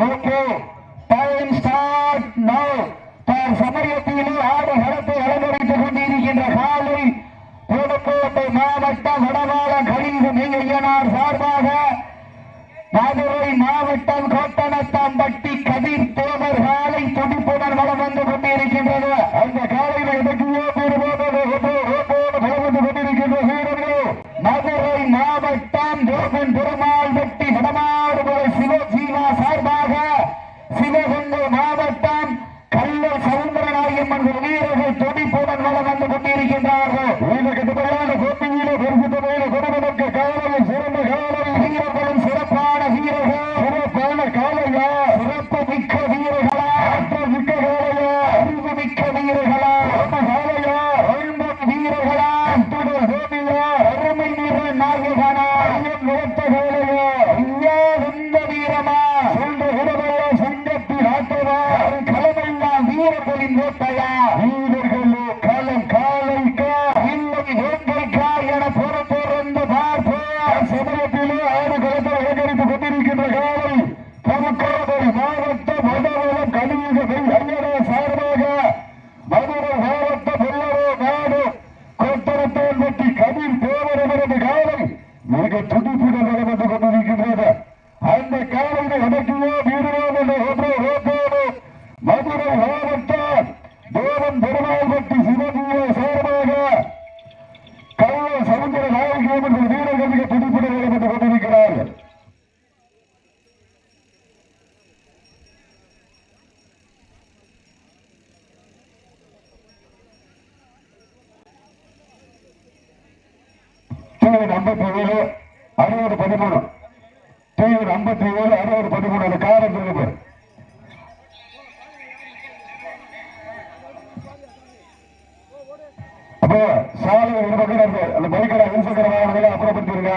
Okay time start now தார் சமயத்திலே ஆடு களத்தை அலங்கரித்துக் கொண்டிருக்கின்ற காலை புதுக்கோட்டை மாவட்ட வடவாள கழிவு மெய்யனார் சார்பாக மதுரை மாவட்டம் கோட்டனத்தாம்பட்டி கதிர் தேவர் காலை துடிப்பு வளம் வந்து கொண்டிருக்கின்றது அந்த காலையில் இறக்கியோ பெறுவோடு வளம் வந்து கொண்டிருக்கின்ற வீரர்களோ மதுரை மாவட்டம் தேவன் பெருமாள் வெட்டி வடமாடுபுரை சிவஜீவா சார்பாக சிவகங்கை மாவட்டம் கல்லூர் சவுந்தரநாயகம்மன் வீரர்கள் துடிப்புடன் வளம் வந்து கொண்டிருக்கின்றார்கள் இந்த கட்டுப்படியான போட்டியிலே பெருசுத்தமையில கொடுப்பதற்கு காவலில் சிறந்த காவலில் வீரர்களும் சிறப்பான வீரர்கள் சிறப்பான காலையா சிறப்பு மிக்க வீரர்களா ஆற்றல் மிக்க காலையா அறிவு மிக்க வீரர்களா சிறந்த காலையா ஐம்பது வீரர்களா அத்துடன் கோபியா அருமை வீர நாயகனா ஐயம் நிறுத்த காலையா ஐயா வந்த வீரமா சென்ற இடமெல்ல சங்கத்தில் ஆற்றவா களமெல்லாம் வீரர்களின் வேட்டையா வீரர்களோ களம் காலைக்கா இல்லை வேட்டைக்கா என பொறுத்திருந்து பார்ப்போம் சமயத்திலே ஆறு களத்தை அலங்கரித்துக் கொண்டிருக்கின்ற காலை புதுக்கோட்டை மாவட்டம் மதுரம் கலியுகத்தை ஐயரே சார்பாக மதுரை மாவட்டம் வெள்ளரோ நாடு கொட்டரத்தோல் வெட்டி கதிர் தேவரவரது காலை மிக துடிப்புடன் நடந்து கொண்டிருக்கின்றது அந்த காலையை அடக்கியோ வீரரோடு ஒன்றே ரோட்டோடு மதுரை மாவட்டம் தேவன் பெருமாள் வெட்டி சிவஜியை சார்பாக கல்ல சமுத்திர நாயகம் என்ற வீரர்கள் மிக துடிப்புடன் நடந்து கொண்டிருக்கிறார்கள் டிவி ஐம்பத்தி ஏழு அறுபது பதிமூணு. டிவி ஐம்பத்தி ஏழு அறுபது பதிமூணு. அந்த காரம் இருக்கு அப்போ சாலை ஒரு பக்கம் இருக்கு. அந்த பைக்கில் இருசக்கர வாகனங்களை அப்புறப்படுத்திருங்க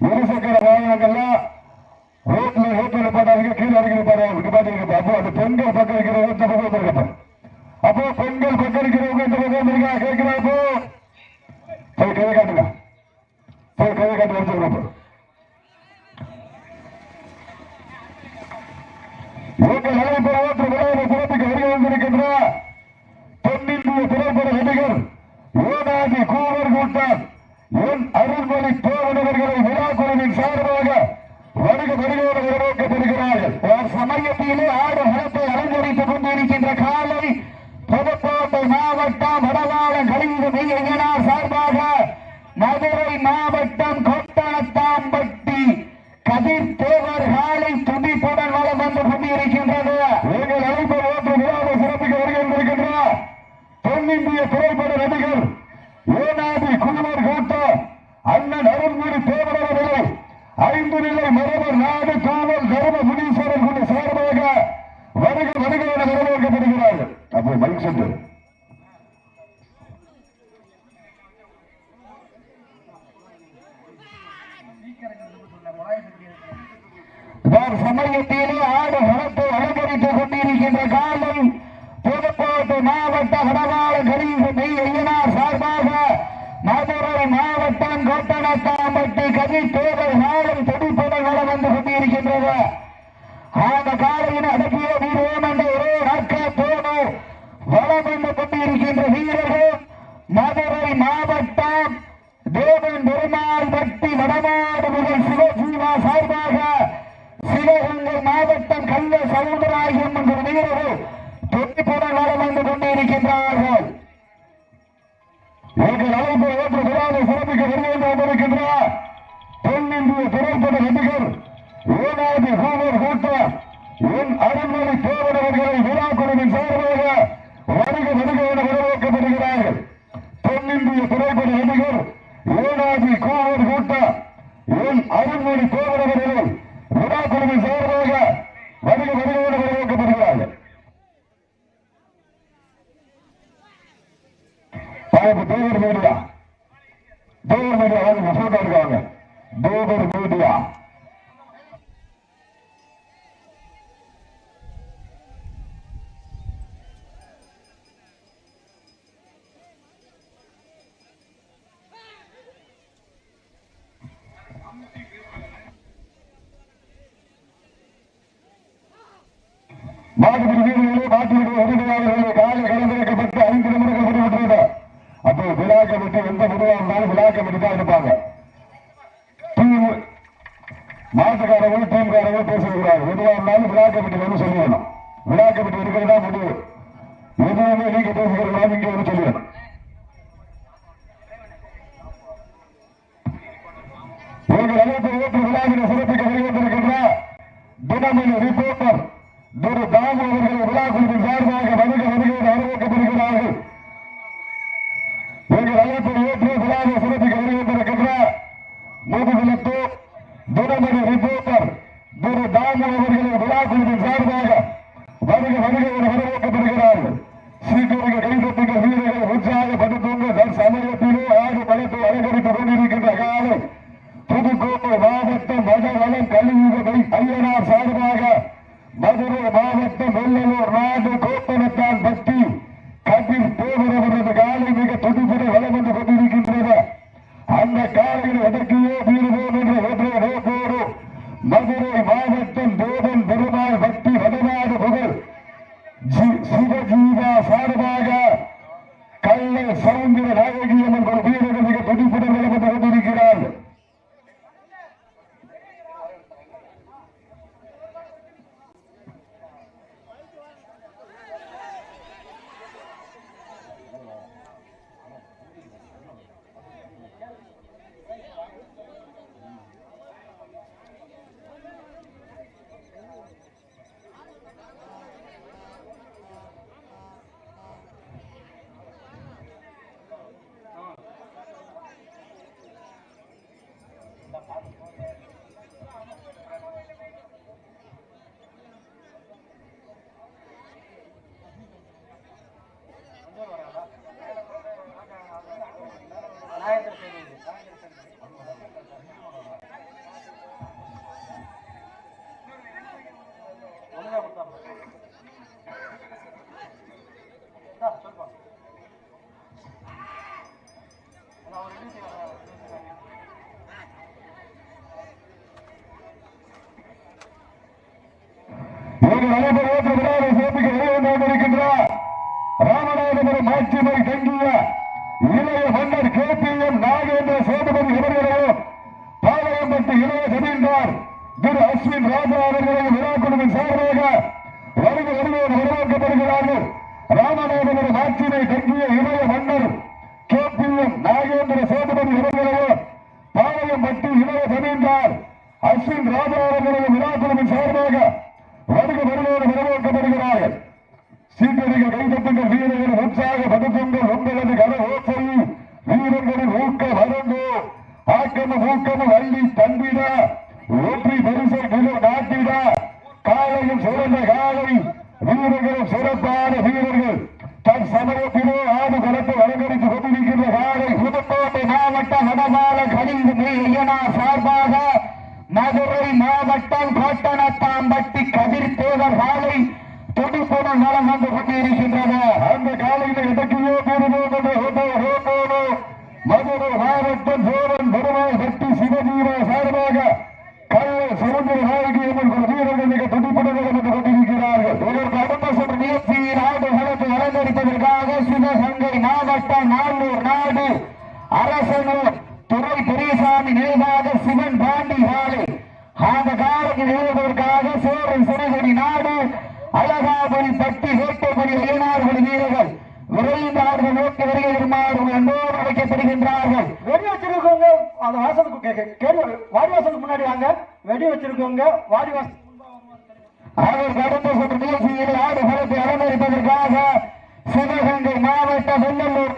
இருசக்கர வாகனங்கள்லாம் ரோட்ல ரோட்ல நிப்பாட்டாங்க கீழே இறங்கி நிப்பாட்டாங்க அப்போ அந்த பெண்கள் பக்கம் இருக்கிறவங்க இந்த பக்கம் அப்போ பெண்கள் பக்கம் இருக்கிறவங்க இந்த பக்கம் இருக்கா கேட்கிறா போய் காட்டுங்க. காட்டு வச்சுக்கணும் உங்கள் நடைபெற ஓட்டு விளையாட சிறப்புக்கு வருகை வந்திருக்கின்ற தென்னிந்திய திரைப்பட நடிகர் யோனாதி கூவர் கூட்டம் என் அருள்மொழி தோழனவர்களை விழாக்குழுவின் சார்பாக வருக வருகையோடு வரவேற்கப்படுகிறார்கள் ஒரு சமயத்திலே ஆடு மரத்தை அலங்கரித்துக் கொண்டிருக்கின்ற காலை புதுக்கோட்டை மாவட்டம் வடவாளம் கழிவு மெய்யனார் சார்பாக மதுரை மாவட்டம் கொட்டணத்தாம்பட்டி கதிர் தேவர் காலை துடிப்புடன் வளம் வந்து கொண்டிருக்கின்றது நீங்கள் அழைப்பு ஓட்டு விழாவை சிறப்பிக்க வருகின்றிருக்கின்றார் தென்னிந்திய திரைப்பட நடிகர் ஏனாதி குழுவர் கூட்டம் அண்ணன் அருண்மொழி தேவரவர்களை ஐந்து நிலை மரபர் நாடு காவல் தர்ம முனீஸ்வரர் குழு சார்பாக வருக வருக என வரவேற்கப்படுகிறார்கள் அப்போ மைக் சென்டர் வேறு சமயத்திலே ஆடு களத்தை அலங்கரித்துக் கொண்டிருக்கின்ற காலம் புதுக்கோட்டை மாவட்ட வடவாள கரீச மெய் ஐயனார் சார்பாக மதுரை மாவட்டம் கோட்டனத்தாம்பட்டி கதி தேவர் நாளும் துடிப்புடன் வர வந்து கொண்டிருக்கின்றது. அந்த காலையில் அடக்கிய வீரம் என்ற ஒரே நாட்க போடு வளம் வந்து கொண்டிருக்கின்ற வீரர்கள் மதுரை மாவட்டம் தேவன் பெருமாள் பட்டி வடமாடு முதல் சிவஜீவா சார்பாக சிவகங்கை மாவட்டம் கல்ல சவுந்தராயம் என்ற வீரர்கள் தொட்டிப்புடன் வளம் வந்து கொண்டிருக்கின்றார்கள். எங்கள் அழைப்பு ஏற்று சிறப்பிக்க வருகிறது வந்திருக்கின்றார் தென்னிந்திய திரைப்பட நடிகர் ஏனாதி ஹூமர் கூட்ட என் அருள்மொழி தேவனவர்களை விழா மாடுபிடி வீரர்களே மாட்டுவிட உதவியாளர்களே காலை கலந்திருக்கப்பட்டு ஐந்து நிமிடங்கள் முடிவுற்றது அப்போ விழா கமிட்டி எந்த முடிவாக இருந்தாலும் விழா கமிட்டி தான் இருப்பாங்க டீம் மாட்டுக்காரங்களும் டீம்காரங்களும் பேசியிருக்கிறாங்க எதுவாக இருந்தாலும் விழா கமிட்டி வந்து சொல்லிடணும் விழா கமிட்டி இருக்கிறதா முடிவு எதுவுமே நீங்க பேசுகிறீங்களா இங்க வந்து சொல்லிடணும் உங்கள் அழைப்பு ஏற்று விழாவினை சிறப்பிக்க வருகின்றிருக்கின்ற தினமணி ரிப்போர்ட்டர் திரு தாமு அவர்கள் விழா குழுவின் சார்பாக வருக வருகை அறிவிக்கப்படுகிறது அஸ்வின் ராஜா அவர்களை விழா குழுவின் சார்பாக வருகை வருவோர் வரவேற்கப்படுகிறார்கள். ராமநாதபுரம் ஆட்சியினை தங்கிய இளைய மன்னர் K. P. M. Nagendra Sethupathi இவர்களையோ பாளையம் பட்டி இளைய ஜமீன்தார் அஸ்வின் ராஜா அவர்களையும் விழா குழுவின் சார்பாக வருகை வருவோர் வரவேற்கப்படுகிறார்கள். சீட்டடிகள் கைதட்டுங்கள் வீரர்கள் உற்சாக படுத்துங்கள் உங்களது கர ஓசை வீரர்களின் ஊக்க வரங்கோ ஆக்கமும் ஊக்கமும் அள்ளி தந்திட. வெற்றி பரிசை மிக நாட்டிட காலையும் சிறந்த காலை வீரர்களும் சிறப்பான வீரர்கள். தன் சமயத்திலே ஆடு களத்தை அலங்கரித்துக் கொண்டிருக்கின்ற காலை புதுக்கோட்டை மாவட்ட வடமால கலிந்து மேயனா சார்பாக மதுரை மாவட்டம் கோட்டனத்தாம்பட்டி கதிர்தேவர் காலை துடிப்புடன் நலம் வந்து கொண்டிருக்கின்றனர் அந்த காலையில் எதற்கையோ கூறுவோடு மதுரை மாவட்டம் சோழன் பெருமாள் பட்டி சிவஜீவ சார்பாக கல்ல சுதந்திர நாயகி என்ற வீரர்கள் மிக துடிப்புடன் நலம் வந்து கொண்டிருக்கிறார்கள் இதற்கு அடுத்த சுற்று நிகழ்ச்சியில் ஆடு களத்தை அலங்கரிப்பதற்காக சிவகங்கை மாவட்டம் நாளூர் நாடு அரசனூர் துறை பெரியசாமி நினைவாக சிவன் பாண்டி காலை அந்த காலைக்கு நிறுவுவதற்காக சேரன் சிறுகடி நாடு அழகாபுரி பட்டி வேட்டைப்படி ஐயனார்கள் வீரர்கள் விரைந்து அவர்கள் நோக்கி வருகிறார்கள் என்போடு அழைக்கப்படுகின்றார்கள் வெடி வச்சிருக்கவங்க அந்த வாசலுக்கு கே- கே- முன்னாடி வாங்க. வெடி வச்சிருக்கவங்க வாடி வாசல் அவர் கடந்த சுற்று நிகழ்ச்சியில் ஆடு களத்தை அலங்கரிப்பதற்காக சிவகங்கை மாவட்ட வெள்ளலூர்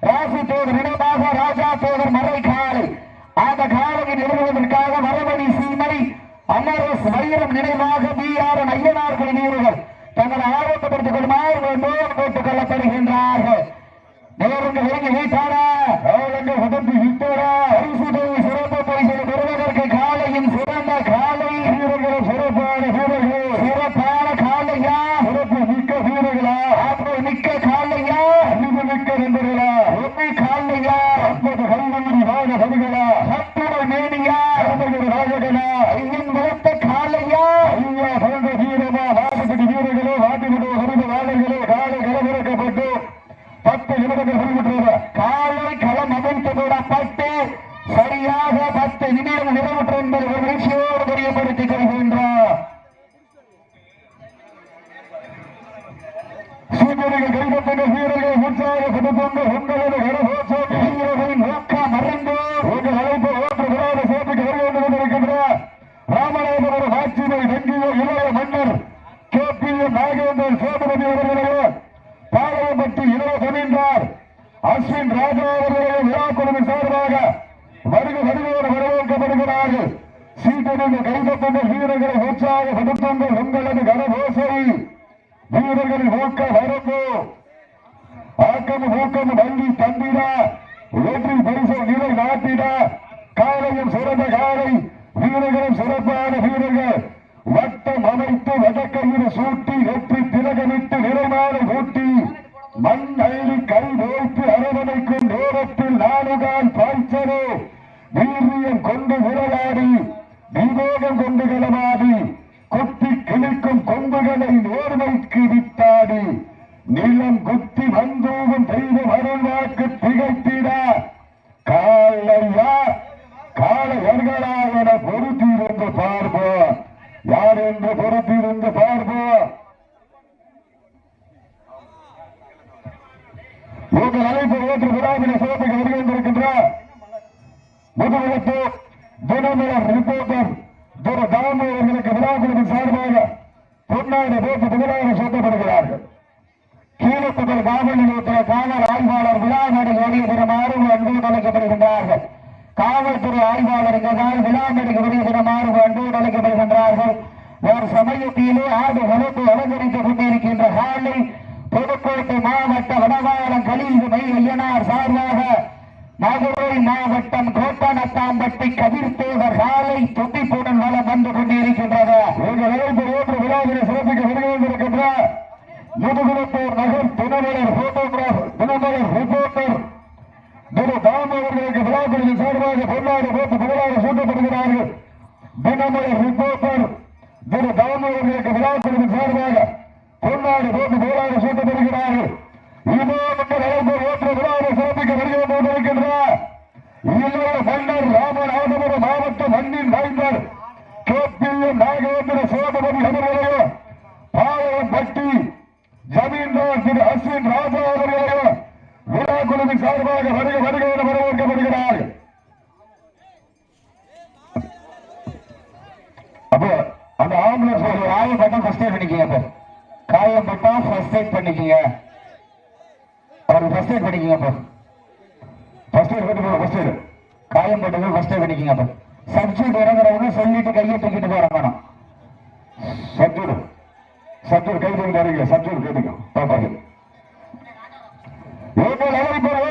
ராசி நினைவாக ராஜா தோழர் மறை காலை அந்த காலையை நிறுவுவதற்காக மரமணி சீமை அமரஸ் வைரம் நினைவாக பி ஆர் ஐயனார்கள் வீரர்கள் தங்களை ஆரோக்கியப்படுத்திக் கொள்ளுமாறு வேண்டோடு கேட்டுக் கொள்ளப்படுகின்றார்கள். நேரங்கள் இறங்கி வைத்தாரா அவளுக்கு உதவி விட்டாரா? பரிசு சிறப்பு பரிசு பெறுவதற்கு சிறந்த காலை வீரர்களும் சிறப்பான வீரர்கள் சிறப்பான காலையா சிறப்பு மிக்க வீரர்களா ஆற்றல் மிக்க காலையா அறிவு மிக்க நண்பர்களா ஒன்றை காலையா அப்போது கல்வங்கி வாழ வருகளா சத்துர மேனியா ராஜகனா ஐயன் வளர்த்த காலையா ஐயா பிறந்த வீரமா சார்பாக வருக வருகையோடு வரவேற்கப்படுகிறார்கள் சீட்டடிந்து கைதப்பட்ட வீரர்களை உற்சாகப்படுத்துங்கள் உங்களது கரகோசை வீரர்களின் ஊக்க வரம்பு ஆக்கம் ஊக்கம் வங்கி தந்திட வெற்றி பரிசு நிலை நாட்டிட காலையும் சிறந்த காலை வீரர்களும் சிறப்பான வீரர்கள் வட்டம் அமைத்து வடக்கையில் சூட்டி முதலமைப்பு தினமலர் ரிப்போர்ட்டர் திரு தாமு அவர்களுக்கு விழாக்குழுவின் சார்பாக பொன்னாடு போட்டு புகழாக சூட்டப்படுகிறார்கள் கீழப்புதல் காவல் நிலையத்தில் காவல் ஆய்வாளர் விழா நடி வெளியே தினமாறு அன்போடு அழைக்கப்படுகின்றார்கள் காவல்துறை ஆய்வாளர் இங்கதான் விழா நடிக வெளியே தினமாறு அன்போடு அழைக்கப்படுகின்றார்கள் ஒரு சமயத்திலே ஆடு வளர்த்து அலங்கரித்துக் கொண்டிருக்கின்ற ஹாலில் புதுக்கோட்டை மாவட்ட வடவாளம் கலிந்து மை ஐயனார் சார்பாக மதுரை மாவட்டம் கோட்டனத்தாம்பட்டி கதிர்த்தேவர் சாலை துண்டிப்புடன் வளம் வந்து கொண்டிருக்கின்றது. விழாவினை சிறப்பிக்க வருகின்றிருக்கின்ற முதுகுலத்தூர் நகர் தினமலர் போட்டோகிராஃப் தினமலர் ரிப்போர்ட்டர் திரு தாம் அவர்களுக்கு விழாக்குழுவின் சார்பாக பொருளாதார போட்டு புகழாக சூட்டப்படுகிறார்கள். தினமலர் ரிப்போர்ட்டர் திரு தாம் அவர்களுக்கு விழாக்குழுவின் சார்பாக பொன்னாடு போட்டு புகழாக சூட்டப்படுகிறார்கள். இதோ சிறப்பிக்க இளைய மன்னர் ராமநாதபுரம் மாவட்ட மண்ணின் மைந்தர் நாகேந்திர ஜமீன்தார் திரு அஸ்வின் ராஜா விழா குழுவின் சார்பாக வருக வருக என வரவேற்கப்படுகிறார்கள் அப்போ அந்த ஆம்புலன்ஸ் ஒரு காயப்பட்டா ஃபர்ஸ்ட் எய்ட் பண்ணிக்கங்க அப்போ. காயப்பட்டா ஃபர்ஸ்ட் எய்ட் ஃபர்ஸ்ட் எய்ட் அப்போ. ஃபர்ஸ்ட் எய்ட் ஃபர்ஸ்ட் காயம் பட்டது ஃபர்ஸ்ட் எய்ட் பண்ணிக்கங்க அப்போ. சப்ஜெக்ட் இறங்குறவங்க சொல்லிட்டு கையை தூக்கிட்டு போற வேணாம். சப்ஜெக்ட் சப்ஜெக்ட் கை தூக்கிட்டு வரீங்க சப்ஜெக்ட் கேட்டுங்க பாப்பாக்கு உங்கள் அழைப்பர்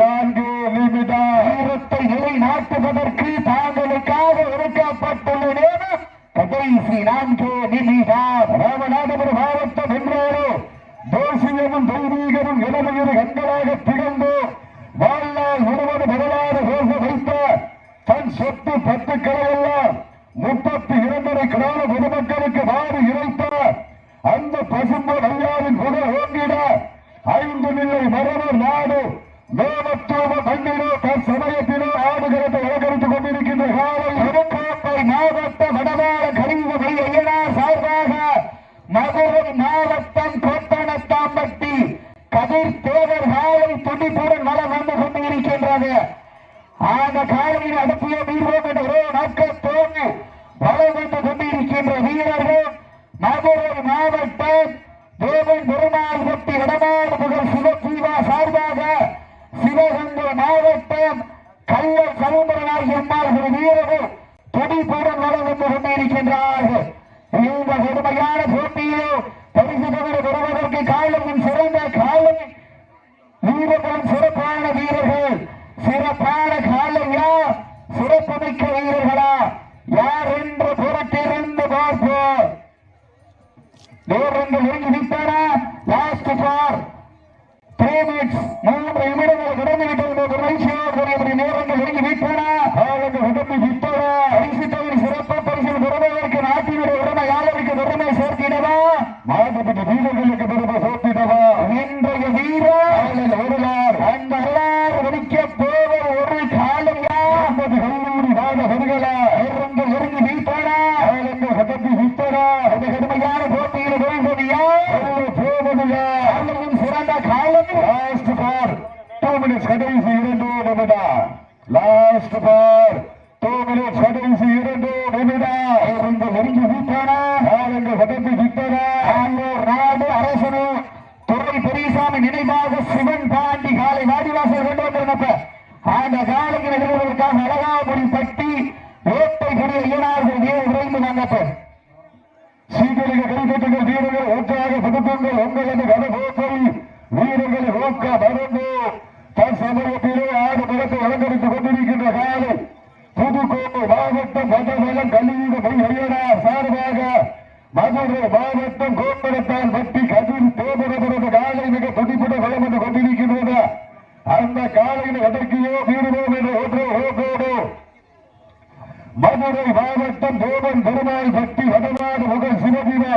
நான்கு கொடுமையான போட்டியில் பரிசு தொகை பெறுவதற்கு காலம் சிறந்த காலம் வீரர்களும் சிறப்பான வீரர்கள். சிறப்பான காலையா சிறப்புமிக்க வீரர்களா? யார் என்று புறத்திருந்து பார்ப்போம் நேரங்கள் நெருங்கி லாஸ்ட் ஃபார் த்ரீ மினிட்ஸ் மூன்று நிமிடங்கள் கடந்து விட்டது. ஒரு மகிழ்ச்சியோடு கூடிய நேரங்கள் நெருங்கி விட்டன காலங்கள் கடந்து விட்டன பரிசு தொகை சிறப்பு பரிசு பெறுவதற்கு நாட்டினுடைய உரிமையாளருக்கு பெருமை சேர்த்திடவா மாவட்டத்தின் வீரர்களுக்கு பெருமை சேர்த்திடவா இன்றைய வீரர் ஒருவர். அந்த வரலாறு ஒழிக்க போவது ஒரு காலையா ஐம்பது கல்லூரி வாத வருகளா நேரங்கள் நெருங்கி விட்டன காலங்கள் கடந்து விட்டன அந்த கடுமையான போட்டியில் போய்கொடியா போவதையா காலையும் சிறந்த காலம். லாஸ்ட் பார் டூ மினிட்ஸ் கடைசி இரண்டு நிமிடம். லாஸ்ட் பார் டூ மினிட்ஸ் கடைசி இரண்டு நிமிடம் இருந்து நெருங்கி விட்டன காலங்கள் கடந்து விட்டன ஆண்டோர் நாடு அரசனு துறை பெரியசாமி நினைவாக சிவன் பாண்டி காலை வாடிவாசல் கொண்டு வந்திருந்தப்ப அந்த காலைக்கு நிகழ்வதற்காக அழகாபுரி பட்டி ஓட்டை குடி ஐயனார்கள் வீர விரைந்து வந்தப்ப சீக்கிரிக கைப்பற்றுங்கள் வீரர்கள் ஒன்றாக புதுக்குங்கள் உங்களது கனகோப்பை வீரர்கள் ஊக்க மறந்து தற்சமயத்திலே ஆறு முகத்தை அலங்கரித்துக் கொண்டிருக்கின்ற காலை புதுக்கோட்டை மாவட்டம் மதவலம் கல்லூரி ஐயனார் சார்பாக மதுரை மாவட்டம் கோப்பரத்தான் பட்டி கதிர் தேவரபுரது காலை மிக துடிப்புட வளம் வந்து கொண்டிருக்கின்றது அந்த காலையில் எதற்கையோ வீடுவோம் என்று ஒன்றோ ஓட்டோடு மதுரை மாவட்டம் தேவன் பெருமாள் பட்டி வடநாடு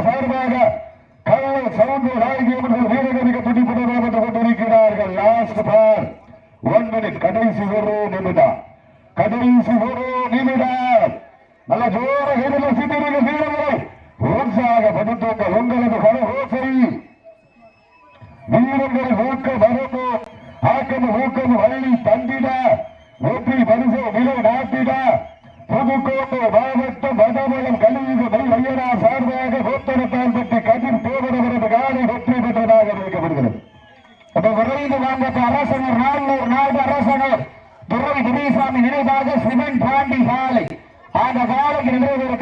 சார்பாக கள்ள சவுந்த நாயகி அவர்கள் வீரர்களுக்கு துடிப்புடன் வந்து கொண்டிருக்கிறார்கள். லாஸ்ட் பார். ஒன் மினிட் கடைசி ஒரு நிமிடம். கடைசி ஒரு நிமிடம். நல்ல ஜோர வீரர்களை சிந்திருக்க வீரர்களை. உற்சாக படுத்துங்கள் உங்களது கரகோசை வீரர்கள் ஊக்க மரபு ஆக்கம் ஊக்கம் வழி தந்திட. வெற்றி பரிசு நிலை நாட்டிட. புதுக்கோட்டை மாவட்டம் வடமலம் கலியுக மை சார்பாக கோத்தனத்தான் பற்றி கதிர் தேவரவரது காலை வெற்றி பெற்றதாக அறிவிக்கப்படுகிறது. அப்ப விரைந்து வாங்கப்பட்ட அரசனர் நானூர் நாடு அரசனர். துறை துரைசாமி நினைவாக சிவன் பாண்டி சாலை. அந்த சாலைக்கு நிறைவு